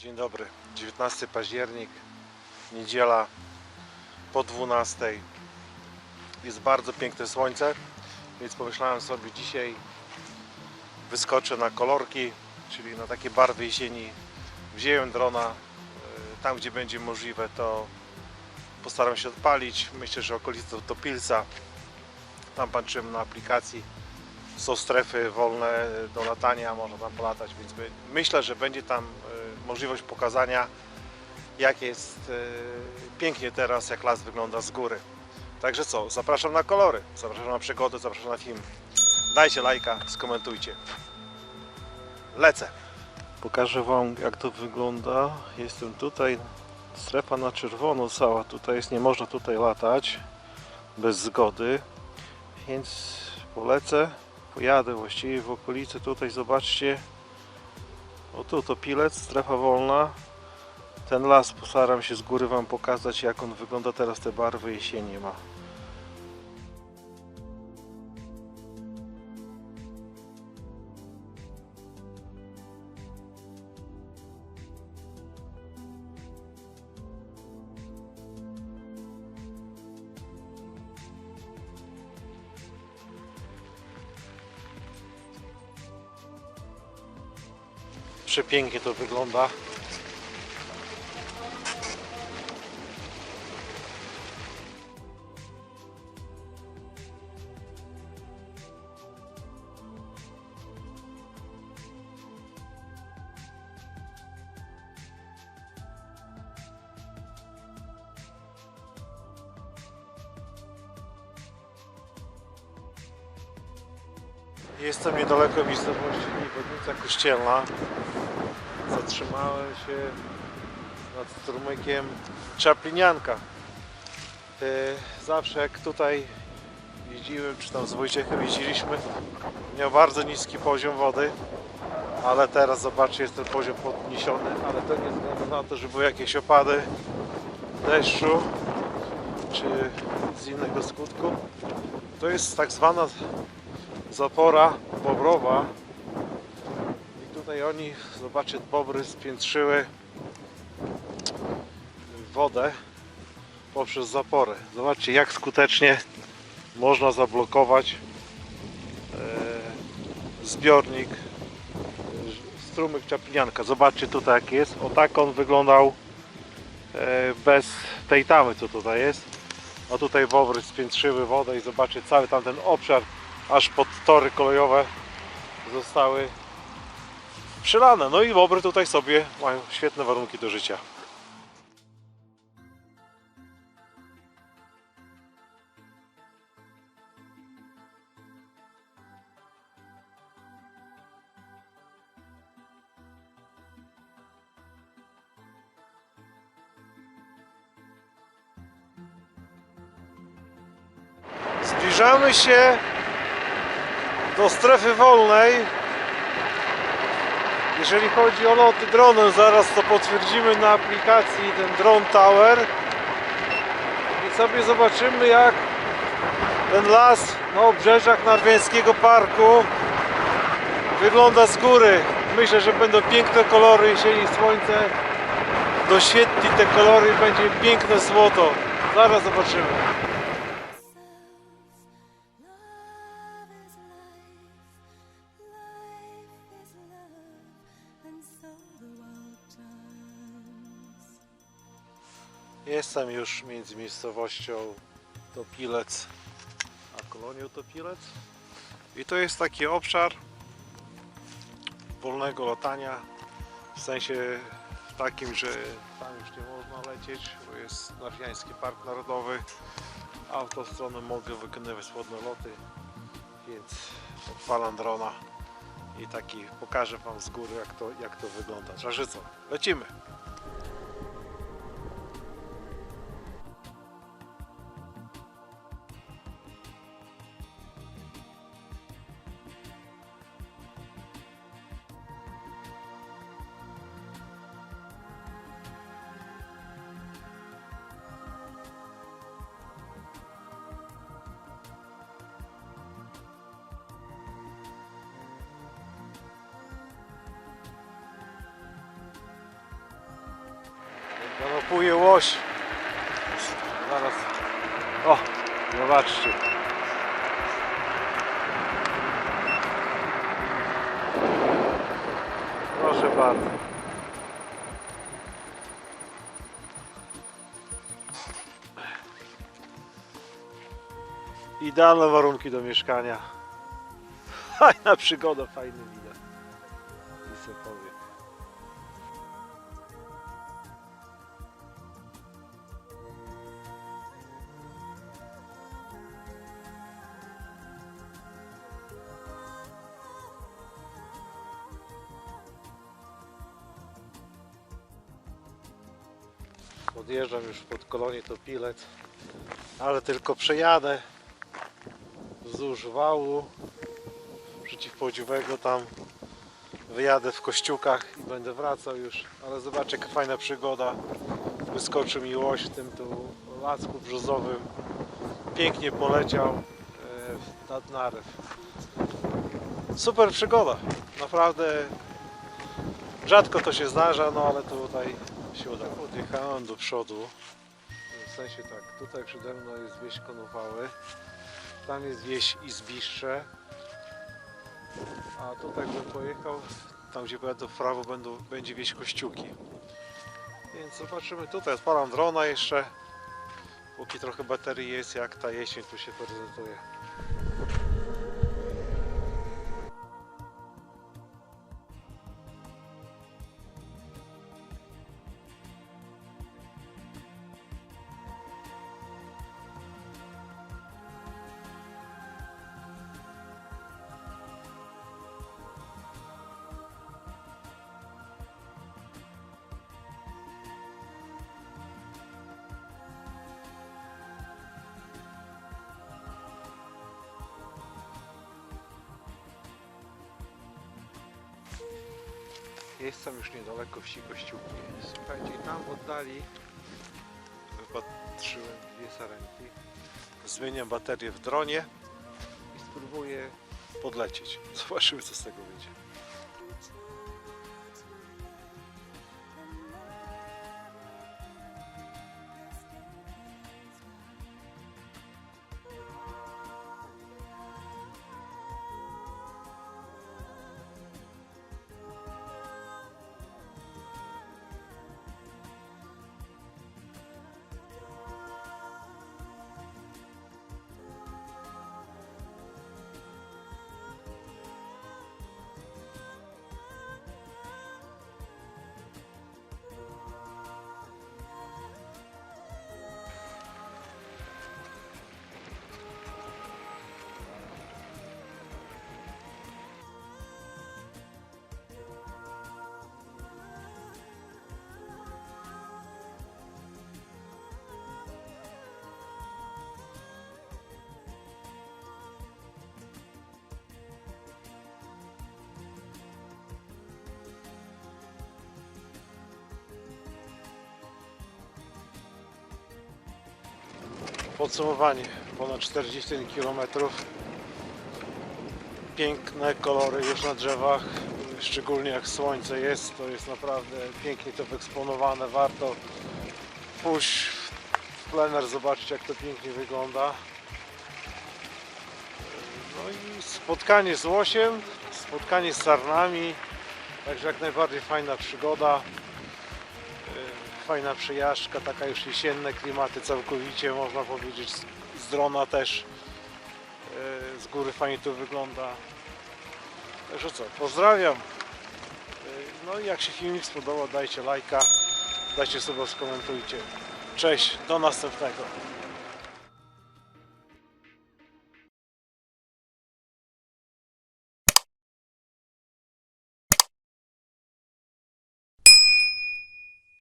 Dzień dobry, 19 październik, niedziela po 12. Jest bardzo piękne słońce, więc pomyślałem sobie dzisiaj wyskoczę na kolorki, czyli na takie barwy jesieni. Wziąłem drona, e, tam gdzie będzie możliwe to postaram się odpalić. Myślę, że okolice do Pilsa, tam patrzymy na aplikacji. Są strefy wolne do latania, można tam polatać, więc my- myślę, że będzie tam e, możliwość pokazania jak jest e, pięknie teraz, jak las wygląda z góry. Także co, zapraszam na kolory, zapraszam na przygody, zapraszam na film. Dajcie lajka, skomentujcie. Lecę. Pokażę Wam jak to wygląda. Jestem tutaj, strefa na czerwono cała, tutaj jest, nie można tutaj latać bez zgody, więc polecę, pojadę właściwie w okolicy tutaj, zobaczcie, o tu to Pilec, strefa wolna. Ten las postaram się z góry Wam pokazać jak on wygląda teraz, te barwy jesienie ma. Przepięknie to wygląda. Jestem niedaleko miejscowości Niewodnica Kościelna. Zatrzymałem się nad strumykiem Czaplinianka. E, Zawsze jak tutaj jeździłem, czy tam z Wojciechem jeździliśmy, miał bardzo niski poziom wody, ale teraz zobaczcie, jest ten poziom podniesiony, ale to nie względu na to, że były jakieś opady deszczu, czy z innego skutku. To jest tak zwana zapora bobrowa i tutaj oni, zobaczcie, bobry spiętrzyły wodę poprzez zaporę. Zobaczcie, jak skutecznie można zablokować e, zbiornik e, strumyk Czaplinianka. Zobaczcie tutaj jak jest. O tak on wyglądał e, bez tej tamy, co tutaj jest. A tutaj bobry spiętrzyły wodę i zobaczcie cały tamten obszar aż pod tory kolejowe zostały przylane. No i bobry tutaj sobie mają świetne warunki do życia. Zbliżamy się do strefy wolnej. Jeżeli chodzi o loty dronem, zaraz to potwierdzimy na aplikacji ten Drone Tower. I sobie zobaczymy jak ten las na obrzeżach Narwiańskiego Parku wygląda z góry. Myślę, że będą piękne kolory jesieni, słońce doświetli te kolory będzie piękne złoto. Zaraz zobaczymy. Jestem już między miejscowością Topilec a kolonią Topilec. I to jest taki obszar wolnego latania. W sensie takim, że tam już nie można lecieć, bo jest Narwiański Park Narodowy. Autostroną mogę wykonywać słodne loty, więc odpalam drona i taki pokażę Wam z góry jak to, jak to wygląda. Także co, lecimy! Kupuje łoś. Zaraz. O, zobaczcie. Proszę bardzo. Idealne warunki do mieszkania. Fajna przygoda, fajny widok. I se powiem. Podjeżdżam już pod kolonię Topilec, ale tylko przejadę wzdłuż wału przeciwpodziowego tam. Wyjadę w kościółkach i będę wracał już, ale zobaczcie jaka fajna przygoda. Wyskoczył mi łoś w tym tu lasku brzozowym. Pięknie poleciał e, nad narew. Super przygoda. Naprawdę rzadko to się zdarza, no ale tutaj się udało odjechałem do przodu. W sensie tak, tutaj przede mną jest wieś Konowały. Tam jest wieś Izbiszcze. A tutaj bym pojechał tam gdzie pojadę w prawo będą, będzie wieś Kościółki więc zobaczymy. Tutaj odpalam drona jeszcze. Póki trochę baterii jest jak ta jesień tu się prezentuje Jestem już niedaleko wsi Kościółki. Słuchajcie, tam oddali wypatrzyłem dwie sarenki. Zmieniam baterię w dronie i spróbuję podlecieć. Zobaczymy co z tego wyjdzie. Podsumowanie. Ponad 41 km. Piękne kolory już na drzewach. Szczególnie jak słońce jest, to jest naprawdę pięknie to wyeksponowane. Warto pójść w plener, zobaczyć jak to pięknie wygląda. No i spotkanie z łosiem, spotkanie z sarnami. Także jak najbardziej fajna przygoda. Fajna przejażdżka, taka już jesienne klimaty całkowicie można powiedzieć. Z- drona też yy, z góry fajnie to wygląda. Także co, pozdrawiam. Yy, No i jak się filmik spodobał, dajcie lajka, dajcie sobie skomentujcie. Cześć, do następnego.